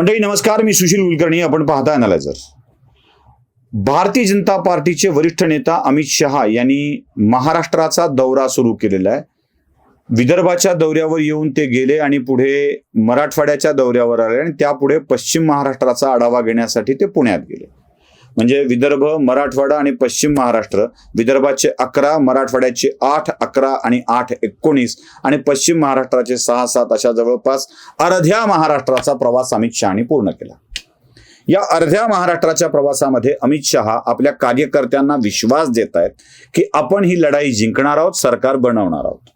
मंडळी नमस्कार मी सुशील कुलकर्णी. आपण पाहताय अनालायझर भारतीय जनता पार्टीचे वरिष्ठ नेता अमित शहा यांनी महाराष्ट्राचा दौरा सुरू केलेला आहे. विदर्भाच्या दौऱ्यावर येऊन ते गेले आणि पुढे मराठवाड्याच्या दौऱ्यावर आले आणि त्यापुढे पश्चिम महाराष्ट्राचा आढावा घेण्यासाठी ते पुण्यात गेले. म्हणजे विदर्भ मराठवाडा आणि पश्चिम महाराष्ट्र. विदर्भाचे अकरा मराठवाड्याचे आठ अकरा आणि आठ एकोणीस आणि पश्चिम महाराष्ट्राचे सहा सात अशा जवळपास अर्ध्या महाराष्ट्राचा प्रवास अमित शहानी पूर्ण केला. या अर्ध्या महाराष्ट्राच्या प्रवासामध्ये अमित शहा आपल्या कार्यकर्त्यांना विश्वास देत आहेत की आपण ही लढाई जिंकणार आहोत सरकार बनवणार आहोत.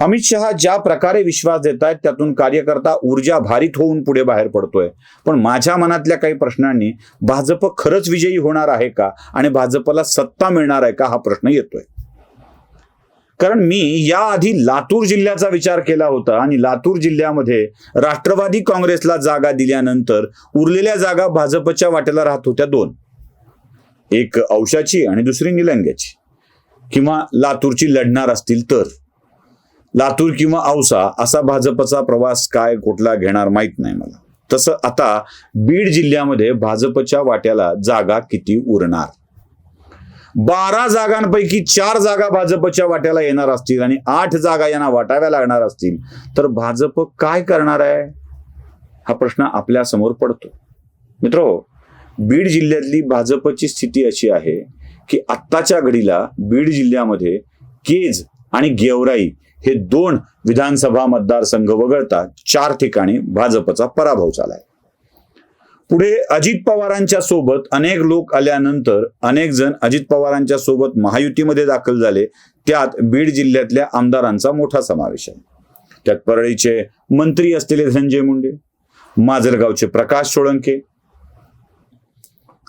अमित शहा ज्या प्रकारे विश्वास देत आहेत त्यातून कार्यकर्ता ऊर्जा भारित होऊन पुढे बाहेर पडतोय. पण माझ्या मनातल्या काही प्रश्नांनी भाजप खरंच विजयी होणार आहे का? आणि भाजपला सत्ता मिळणार आहे का? हा प्रश्न येतोय. कारण मी याआधी लातूर जिल्ह्याचा विचार केला होता आणि लातूर जिल्ह्यामध्ये राष्ट्रवादी काँग्रेसला जागा दिल्यानंतर उरलेल्या जागा भाजपच्या वाट्याला राहत होत्या दोन. एक औशाची आणि दुसरी निलंग्याची. किंवा लातूरची लढणार असतील तर. लातूर किंवा औसा असा भाजपचा प्रवास काय कुठला घेणार माहीत नाही मला. तसं आता बीड जिल्ह्यामध्ये भाजपच्या वाट्याला जागा किती उरणार? बारा जागांपैकी चार जागा भाजपच्या वाट्याला येणार असतील आणि आठ जागा यांना वाटाव्या लागणार असतील तर भाजप काय करणार आहे? हा प्रश्न आपल्यासमोर पडतो. मित्र बीड जिल्ह्यातली भाजपची स्थिती अशी आहे की आत्ताच्या घडीला बीड जिल्ह्यामध्ये केज आणि गेवराई हे दोन विधानसभा मतदारसंघ वगळता चार ठिकाणी भाजपचा पराभव झालाय. पुढे अजित पवारांच्या सोबत अनेक लोक आल्यानंतर अनेक जण अजित पवारांच्या सोबत महायुतीमध्ये दाखल झाले. त्यात बीड जिल्ह्यातल्या आमदारांचा मोठा समावेश आहे. त्यात परळीचे मंत्री असलेले धनंजय मुंडे माजलगावचे प्रकाश सोळंके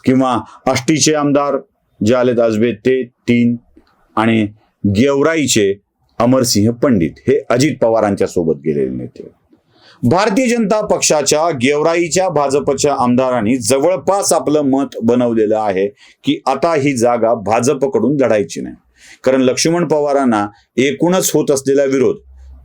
किंवा आष्टीचे आमदार जे आलेत आजबे ते तीन आणि गेवराईचे अमरसिंह पंडित हे अजित पवारांच्या सोबत गेलेले नेते. भारतीय जनता पक्षाच्या गेवराईच्या भाजपच्या आमदारांनी जवळपास आपलं मत बनवलेलं आहे की आता ही जागा भाजपकडून लढायची नाही. कारण लक्ष्मण पवारांना एकूणच होत असलेला विरोध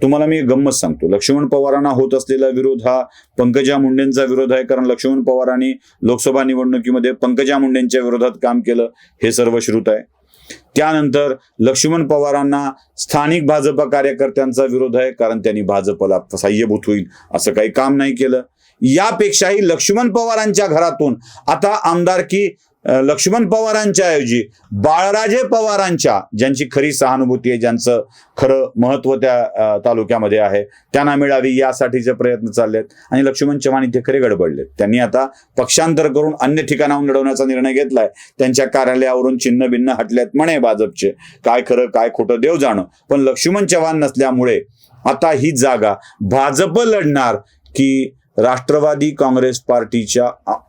तुम्हाला मी गंमत सांगतो. लक्ष्मण पवारांना होत असलेला विरोध हा पंकजा मुंडेंचा विरोध आहे. कारण लक्ष्मण पवारांनी लोकसभा निवडणुकीमध्ये पंकजा मुंडेंच्या विरोधात काम केलं हे सर्व श्रुत आहे. त्यानंतर लक्ष्मण पवारांना स्थानिक भाजप कार्यकर्त्यांचा विरोध आहे कारण त्यांनी भाजपला सहाय्यभूत होईल असं काही काम नाही केलं. यापेक्षाही लक्ष्मण पवारांच्या घरातून आता आमदारकी लक्ष्मण पवारांच्या ऐवजी बाळराजे पवारांच्या ज्यांची खरी सहानुभूती आहे ज्यांचं खरं महत्त्व त्या तालुक्यामध्ये आहे त्यांना मिळावी यासाठीचे प्रयत्न चाललेत. आणि लक्ष्मण चव्हाण इथे खरे गडबडलेत. त्यांनी आता पक्षांतर करून अन्य ठिकाणाहून लढवण्याचा निर्णय घेतलाय. त्यांच्या कार्यालयावरून चिन्ह भिन्न हटल्यात म्हणे भाजपचे. काय खरं काय खोटं देव जाणं. पण लक्ष्मण चव्हाण नसल्यामुळे आता ही जागा भाजप लढणार की राष्ट्रवादी काँग्रेस पार्टीच्या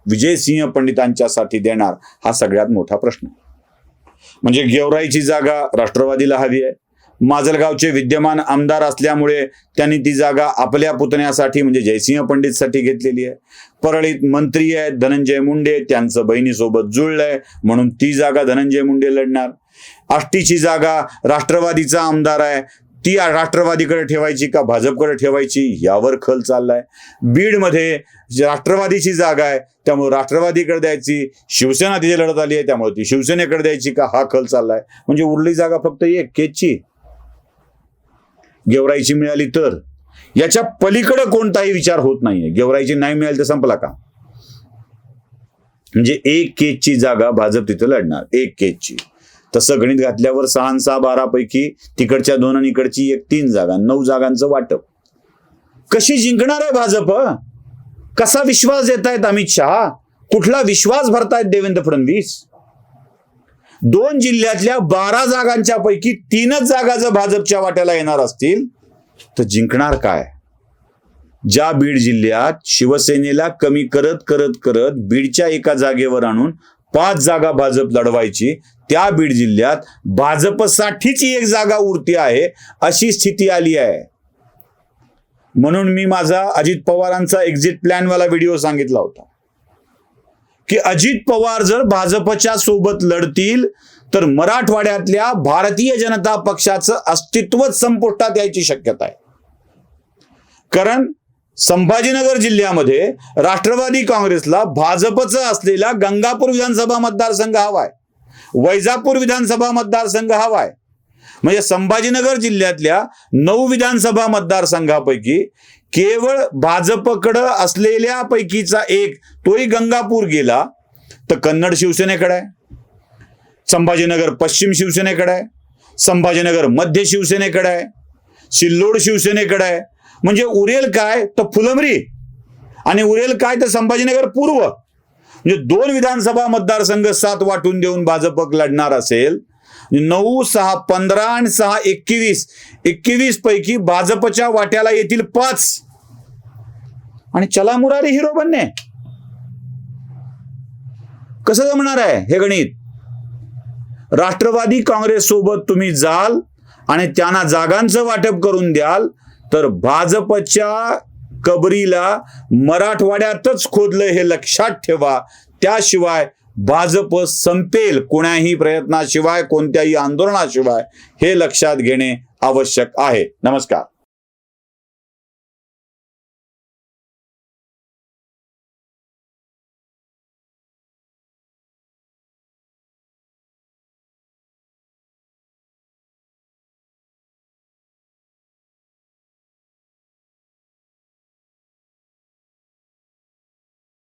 विजयसिंह पंडितांच्यासाठी देणार हा सगळ्यात मोठा प्रश्न. म्हणजे गेवराईची जागा राष्ट्रवादीला हवी आहे. माजलगावचे विद्यमान आमदार असल्यामुळे त्यांनी ती जागा आपल्या पुतण्यासाठी म्हणजे जयसिंह पंडितसाठी घेतलेली आहे. परळीत मंत्री आहेत धनंजय मुंडे त्यांचं बहिणीसोबत जुळलंय म्हणून ती जागा धनंजय मुंडे लढणार. आष्टीची जागा राष्ट्रवादीचा आमदार आहे ती राष्ट्रवादीकडे ठेवायची का भाजपकडे ठेवायची? यावर खल चाललाय. बीडमध्ये राष्ट्रवादीची जागा आहे त्यामुळे राष्ट्रवादीकडे द्यायची. शिवसेना तिथे लढत आली आहे त्यामुळे ती शिवसेनेकडे द्यायची का? हा खल चाललाय. म्हणजे उरली जागा फक्त एक केची. गेवराईची मिळाली तर. याच्या पलीकडे कोणताही विचार होत नाहीये. गेवराईची नाही मिळाली तर संपला का म्हणजे एक केजची जागा भाजप तिथं लढणार. एक केजची तसं गणित घातल्यावर सहा सहा बारा पैकी तिकडच्या दोन आणि इकडची एक तीन जागा नऊ जागांचं वाटप. कशी जिंकणार आहे भाजप? कसा विश्वास देत आहेत अमित शहा? कुठला विश्वास भरतायत देवेंद्र फडणवीस? दोन जिल्ह्यातल्या बारा जागांच्या पैकी तीनच जागा जर भाजपच्या वाट्याला येणार असतील तर जिंकणार काय? ज्या बीड जिल्ह्यात शिवसेनेला कमी करत करत करत बीडच्या एका जागेवर आणून पाच जागा भाजप लढवायची त्या बीड जिल्ह्यात भाजपसाठीच एक जागा उरती आहे अशी स्थिती आली आहे. म्हणून मी माझा अजित पवारांचा एक्झिट प्लॅनवाला व्हिडिओ सांगितला होता. की अजित पवार जर भाजपच्या सोबत लढतील तर मराठवाड्यातल्या भारतीय जनता पक्षाचं अस्तित्वच संपुष्टात यायची शक्यता आहे. कारण संभाजीनगर जिल्ह्यामध्ये राष्ट्रवादी काँग्रेसला भाजपचा असलेला गंगापूर विधानसभा मतदारसंघ हवा आहे. वैजापूर विधानसभा मतदारसंघ हवाय. म्हणजे संभाजीनगर जिल्ह्यातल्या नऊ विधानसभा मतदारसंघापैकी केवळ भाजपकडं असलेल्या पैकीचा एक तोही गंगापूर गेला तर कन्नड शिवसेनेकडे आहे. संभाजीनगर पश्चिम शिवसेनेकडे आहे. संभाजीनगर मध्य शिवसेनेकडे आहे. सिल्लोड शिवसेनेकडे आहे. म्हणजे उरेल काय तर फुलमरी आणि उरेल काय तर संभाजीनगर पूर्व. म्हणजे दोन विधानसभा मतदारसंघ सात वाटून देऊन भाजप लढणार असेल म्हणजे नऊ सहा पंधरा आणि सहा एकवीस एकवीस पैकी भाजपच्या वाट्याला येतील पाच. आणि चला मुरारी हिरो बनणे. कसं जमणार आहे हे गणित? राष्ट्रवादी काँग्रेस सोबत तुम्ही जाल आणि त्यांना जागांचं वाटप करून द्याल तर भाजपच्या कबरीला मराठवाड्यातच खोदलं हे लक्षात ठेवा. त्याशिवाय भाजप संपेल कोण्याही प्रयत्नाशिवाय कोणत्याही आंदोलनाशिवाय हे लक्षात घेणे आवश्यक आहे. नमस्कार.